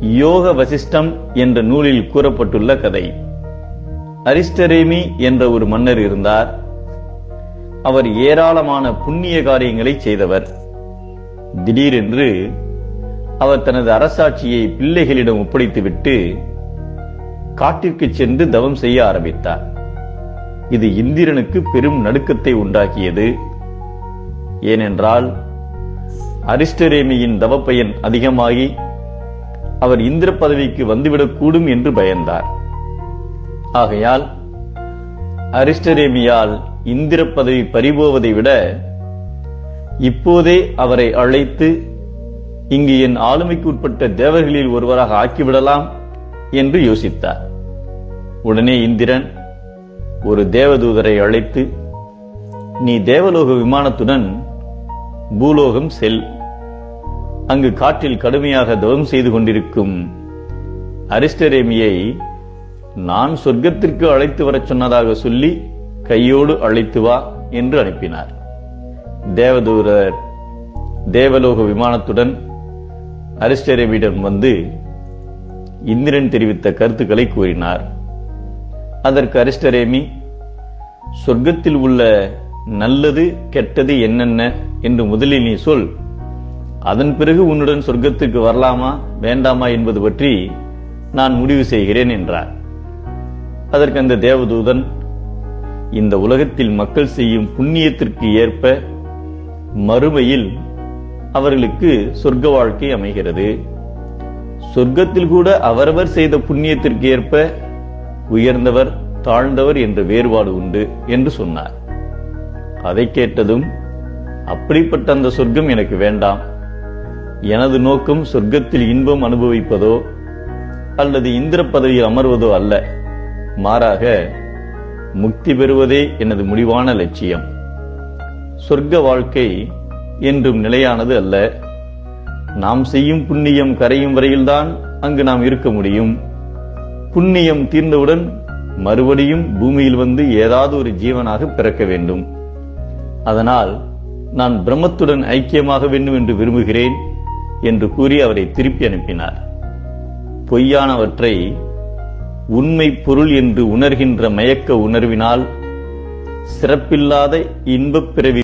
யோக வசிஷ்டம் என்ற நூலில் கூறப்பட்டுள்ள கதை. அரிஸ்டரேமி என்ற ஒரு மன்னர் இருந்தார். அவர் ஏராளமான புண்ணிய காரியங்களை செய்தவர். திடீரென்று அவர் தனது அரசாட்சியை பிள்ளைகளிடம் ஒப்படைத்துவிட்டு காட்டிற்கு சென்று தவம் செய்ய ஆரம்பித்தார். இது இந்திரனுக்கு பெரும் நடுக்கத்தை உண்டாக்கியது. ஏனென்றால் அரிஸ்டரேமியின் தவப்பயன் அதிகமாகி அவர் இந்திர பதவிக்கு வந்துவிடக்கூடும் என்று பயந்தார். ஆகையால் அரிஸ்டரேமியால் இந்திர பதவி பறிபோவதை விட இப்போதே அவரை அழைத்து இங்கு என் ஆளுமைக்கு உட்பட்ட தேவர்களில் ஒருவராக ஆக்கிவிடலாம் என்று யோசித்தார். உடனே இந்திரன் ஒரு தேவதூதரை அழைத்து நீ தேவலோக விமானத்துடன் பூலோகம் செல். அங்கு காற்றில் கடுமையாக தவம் செய்து கொண்டிருக்கும் அரிஸ்டரேமியை நான் சொர்க்கத்திற்கு அழைத்து வரச் சொன்னதாக சொல்லி கையோடு அழைத்து வா என்று அனுப்பினார். தேவதூரர் தேவலோக விமானத்துடன் அரிஸ்டரேமியிடம் வந்து இந்திரன் தெரிவித்த கருத்துக்களை கூறினார். அதற்கு அரிஸ்டரேமி சொர்க்கத்தில் உள்ள நல்லது கெட்டது என்னென்ன என்று முதலில் நீ சொல். அதன் பிறகு உன்னுடன் சொர்க்கத்துக்கு வரலாமா வேண்டாமா என்பது பற்றி நான் முடிவு செய்கிறேன் என்றார். அதற்கு அந்த தேவதூதன் இந்த உலகத்தில் மக்கள் செய்யும் புண்ணியத்திற்கு ஏற்ப மறுமையில் அவர்களுக்கு சொர்க்க வாழ்க்கை அமைகிறது. சொர்க்கத்தில் கூட அவரவர் செய்த புண்ணியத்திற்கு ஏற்ப உயர்ந்தவர் தாழ்ந்தவர் என்ற வேறுபாடு உண்டு என்று சொன்னார். அதை கேட்டதும் அப்படிப்பட்ட அந்த சொர்க்கம் எனக்கு வேண்டாம். எனது நோக்கம் சொர்க்கத்தில் இன்பம் அனுபவிப்பதோ அல்லது இந்திர பதவியில் அமர்வதோ அல்ல. மாறாக முக்தி பெறுவதே எனது முடிவான லட்சியம். சொர்க்க வாழ்க்கை என்றும் நிலையானது அல்ல. நாம் செய்யும் புண்ணியம் கரையும் வரையில்தான் அங்கு நாம் இருக்க முடியும். புண்ணியம் தீர்ந்தவுடன் மறுபடியும் பூமியில் வந்து ஏதாவது ஒரு ஜீவனாக பிறக்க வேண்டும். அதனால் நான் பிரம்மத்துடன் ஐக்கியமாக வேண்டும் என்று விரும்புகிறேன். என்று கூறி அவரை திருப்பி அனுப்பினார். பொய்யானவற்றை உண்மை பொருள் என்று உணர்கின்ற மயக்க உணர்வினால் சிறப்பில்லாத இன்பப் பிறவி